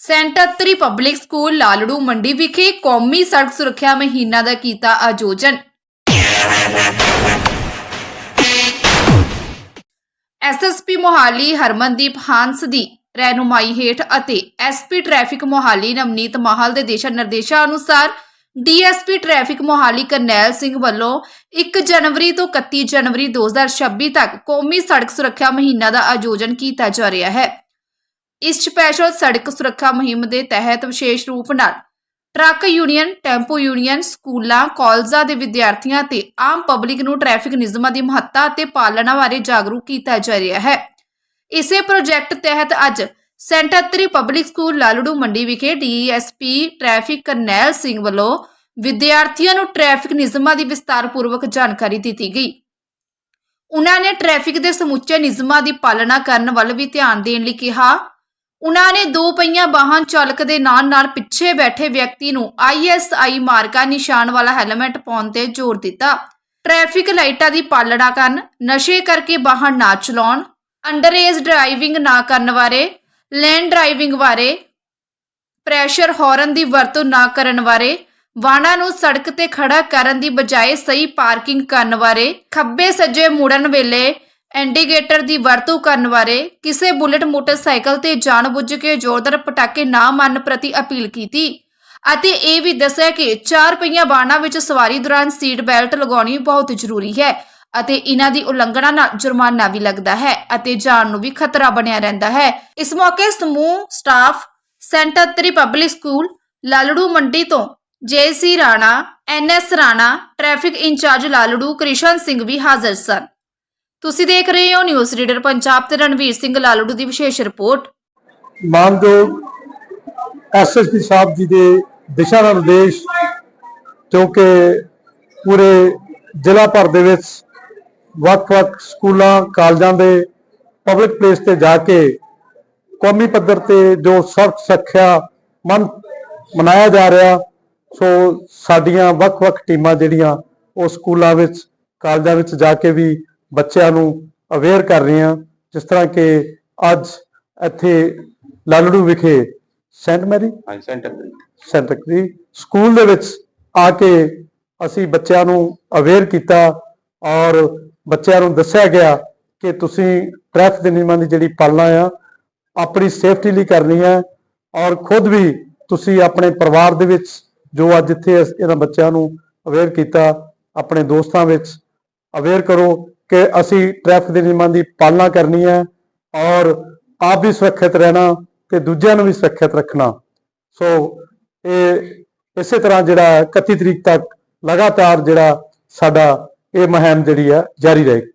Centre public school Lalru Mandi ਵਿਖੇ ਕੌਮੀ ਸੜਕ ਸੁਰੱਖਿਆ ਮਹੀਨਾ ਦਾ ਕੀਤਾ ਆਯੋਜਨ। ਐਸਐਸਪੀ ਮੋਹਾਲੀ ਹਰਮਨਦੀਪ ਹਾਂਸ ਦੀ ਰਹਿਨੁਮਾਈ ਹੇਠ ਅਤੇ ਐਸਪੀ ਟ੍ਰੈਫਿਕ ਮੋਹਾਲੀ ਨਵਨੀਤ ਮਾਹਲ ਦੇ ਦਿਸ਼ਾ ਨਿਰਦੇਸ਼ਾਂ ਅਨੁਸਾਰ ਡੀਐਸਪੀ ਟ੍ਰੈਫਿਕ ਮੋਹਾਲੀ ਕਰਨੈਲ ਸਿੰਘ ਵੱਲੋਂ 1 ਜਨਵਰੀ ਤੋਂ 31 ਜਨਵਰੀ 2026 ਤੱਕ ਕੌਮੀ ਸੜਕ ਸੁਰੱਖਿਆ ਮਹੀਨਾ ਦਾ ਆਯੋਜਨ ਕੀਤਾ ਜਾ ਰਿਹਾ ਹੈ। ਇਸ ਸਪੈਸ਼ਲ ਸੜਕ ਸੁਰੱਖਿਆ ਮੁਹਿੰਮ ਦੇ ਤਹਿਤ ਵਿਸ਼ੇਸ਼ ਰੂਪ ਨਾਲ ਟਰੱਕ ਯੂਨੀਅਨ, ਟੈਂਪੋ ਯੂਨੀਅਨ, ਸਕੂਲਾਂ, ਕਾਲਜਾਂ ਦੇ ਵਿਦਿਆਰਥੀਆਂ ਤੇ ਆਮ ਪਬਲਿਕ ਨੂੰ ਟ੍ਰੈਫਿਕ ਨਿਯਮਾਂ ਦੀ ਮਹੱਤਤਾ ਅਤੇ ਪਾਲਣਾ ਬਾਰੇ ਜਾਗਰੂਕ ਕੀਤਾ ਜਾ ਰਿਹਾ ਹੈ। ਇਸੇ ਪ੍ਰੋਜੈਕਟ ਤਹਿਤ ਅੱਜ centre tree public school Lalru Mandi ਵਿਖੇ ਡੀਐਸਪੀ ਟ੍ਰੈਫਿਕ ਕਰਨੈਲ ਸਿੰਘ ਵੱਲੋਂ ਵਿਦਿਆਰਥੀਆਂ ਨੂੰ ਟ੍ਰੈਫਿਕ ਨਿਯਮਾਂ ਦੀ ਵਿਸਤਾਰਪੂਰਵਕ ਜਾਣਕਾਰੀ ਦਿੱਤੀ ਗਈ। ਉਹਨਾਂ ਨੇ ਟ੍ਰੈਫਿਕ ਦੇ ਸਮੁੱਚੇ ਨਿਯਮਾਂ ਦੀ ਪਾਲਣਾ ਕਰਨ ਵੱਲ ਵੀ ਧਿਆਨ ਦੇਣ ਲਈ ਕਿਹਾ ਉਹਨਾਂ ਨੇ ਦੋ ਪਹੀਆਂ ਵਾਹਨ ਚਾਲਕ ਦੇ ਨਾਲ-ਨਾਲ ਪਿੱਛੇ ਬੈਠੇ ਵਿਅਕਤੀ ਨੂੰ ਆਈਐਸਆਈ ਮਾਰਕਾ ਨਿਸ਼ਾਨ ਵਾਲਾ ਹੈਲਮਟ ਪਾਉਣ ਤੇ ਜ਼ੋਰ ਦਿੱਤਾ। ਟ੍ਰੈਫਿਕ ਲਾਈਟਾਂ ਦੀ ਪਾਲਣਾ ਕਰਨ ਨਸ਼ੇ ਕਰਕੇ ਵਾਹਨ ਨਾ ਚਲਾਉਣ ਅੰਡਰ ਡਰਾਈਵਿੰਗ ਨਾ ਕਰਨ ਬਾਰੇ ਲੇਨ ਡਰਾਈਵਿੰਗ ਬਾਰੇ, ਪ੍ਰੈਸ਼ਰ ਹਾਰਨ ਦੀ ਵਰਤੋਂ ਨਾ ਕਰਨ ਬਾਰੇ, ਵਾਹਨਾਂ ਨੂੰ ਸੜਕ ਤੇ ਖੜਾ ਕਰਨ ਦੀ ਬਜਾਏ ਸਹੀ ਪਾਰਕਿੰਗ ਕਰਨ ਬਾਰੇ, ਖੱਬੇ ਸੱਜੇ ਮੁੜਨ ਵੇਲੇ ਇੰਡੀਕੇਟਰ ਦੀ ਵਰਤੋਂ ਕਰਨ ਬਾਰੇ ਕਿਸੇ ਬੁਲਟ ਮੋਟਰਸਾਈਕਲ ਤੇ ਜਾਣਬੁੱਝ ਕੇ ਜ਼ੋਰਦਾਰ ਪਟਾਕੇ ਨਾ ਮਾਰਨ ਪ੍ਰਤੀ ਅਪੀਲ ਕੀਤੀ ਅਤੇ ਇਹ ਵੀ ਦੱਸਿਆ ਕਿ ਚਾਰ ਪਹੀਆ ਵਾਹਨਾਂ ਵਿੱਚ ਸਵਾਰੀ ਦੌਰਾਨ ਸੀਟ ਬੈਲਟ ਲਗਾਉਣੀ ਬਹੁਤ ਜ਼ਰੂਰੀ ਹੈ ਅਤੇ ਇਹਨਾਂ ਦੀ ਉਲੰਘਣਾ ਨਾਲ ਜੁਰਮਾਨਾ ਵੀ ਲੱਗਦਾ ਹੈ ਅਤੇ ਜਾਨ ਨੂੰ ਵੀ ਖਤਰਾ ਬਣਿਆ ਰਹਿੰਦਾ ਹੈ। ਇਸ ਮੌਕੇ ਸਮੂਹ, staff, centre tree public school, Lalru Mandi ਤੋਂ JC Rana NS Rana, traffic incharge Lalru, Krishan Singh ਵੀ ਹਾਜ਼ਰ ਸਨ। ਤੁਸੀਂ ਦੇਖ ਰਹੇ ਹੋ ਨਿਊਜ਼ ਰੀਡਰ ਪੰਜਾਬ ਤੇ ਰਣਵੀਰ ਸਿੰਘ ਲਾਲੜੂ ਦੀ ਵਿਸ਼ੇਸ਼ ਰਿਪੋਰਟ। ਮਾਨਯੋਗ ਐਸਐਸਪੀ ਸਾਹਿਬ ਜੀ ਦੇ ਦਿਸ਼ਾ ਨਿਰਦੇਸ਼ ਜੋ ਕਿ ਪੂਰੇ ਜ਼ਿਲ੍ਹਾ ਭਰ ਦੇ ਵਿੱਚ ਵੱਖ-ਵੱਖ ਸਕੂਲਾਂ, ਕਾਲਜਾਂ ਦੇ ਪਬਲਿਕ ਪਲੇਸ ਤੇ ਜਾ ਕੇ ਕੌਮੀ ਪੱਧਰ ਤੇ ਜੋ ਸੜਕ ਸਿੱਖਿਆ ਮਨ ਮਨਾਇਆ ਜਾ ਰਿਹਾ, ਸੋ ਸਾਡੀਆਂ ਵੱਖ-ਵੱਖ ਟੀਮਾਂ ਜਿਹੜੀਆਂ ਉਹ ਸਕੂਲਾਂ ਵਿੱਚ, ਕਾਲਜਾਂ ਵਿੱਚ ਜਾ ਕੇ ਵੀ ਬੱਚਿਆਂ ਨੂੰ ਅਵੇਅਰ ਕਰ ਰਹੀਆਂ ਜਿਸ ਤਰ੍ਹਾਂ ਕਿ ਅੱਜ ਇੱਥੇ ਲਾਲੜੂ ਵਿਖੇ ਸੈਂਟ ਮੈਰੀ ਹਾਂਜੀ ਸੈਂਟਰ ਦੇ ਸੈਂਟਰੀ ਸਕੂਲ ਦੇ ਵਿੱਚ ਆ ਕੇ ਅਸੀਂ ਬੱਚਿਆਂ ਨੂੰ ਅਵੇਅਰ ਕੀਤਾ ਔਰ ਬੱਚਿਆਂ ਨੂੰ ਦੱਸਿਆ ਗਿਆ ਕਿ ਤੁਸੀਂ ਟ੍ਰੈਫਿਕ ਦੇ ਨਿਯਮਾਂ ਦੀ ਜਿਹੜੀ ਪਾਲਣਾ ਆ ਆਪਣੀ ਸੇਫਟੀ ਲਈ ਕਰਨੀ ਹੈ ਔਰ ਖੁਦ ਵੀ ਤੁਸੀਂ ਆਪਣੇ ਪਰਿਵਾਰ ਦੇ ਵਿੱਚ ਜੋ ਅੱਜ ਇੱਥੇ ਇਹਨਾਂ ਬੱਚਿਆਂ ਨੂੰ ਅਵੇਅਰ ਕੀਤਾ ਆਪਣੇ ਦੋਸਤਾਂ ਵਿੱਚ ਅਵੇਅਰ ਕਰੋ ਕਿ ਅਸੀਂ ਟ੍ਰੈਫਿਕ ਦੇ ਨਿਯਮਾਂ ਦੀ ਪਾਲਣਾ ਕਰਨੀ ਹੈ ਔਰ ਆਪ ਵੀ ਸੁਰੱਖਿਅਤ ਰਹਿਣਾ ਤੇ ਦੂਜਿਆਂ ਨੂੰ ਵੀ ਸੁਰੱਖਿਅਤ ਰੱਖਣਾ। ਸੋ ਇਹ ਇਸੇ ਤਰ੍ਹਾਂ ਜਿਹੜਾ 31 ਤਰੀਕ ਤੱਕ ਲਗਾਤਾਰ ਜਿਹੜਾ ਸਾਡਾ ਇਹ ਮੁਹਿੰਮ ਜਿਹੜੀ ਹੈ ਜਾਰੀ ਰਹੇਗੀ।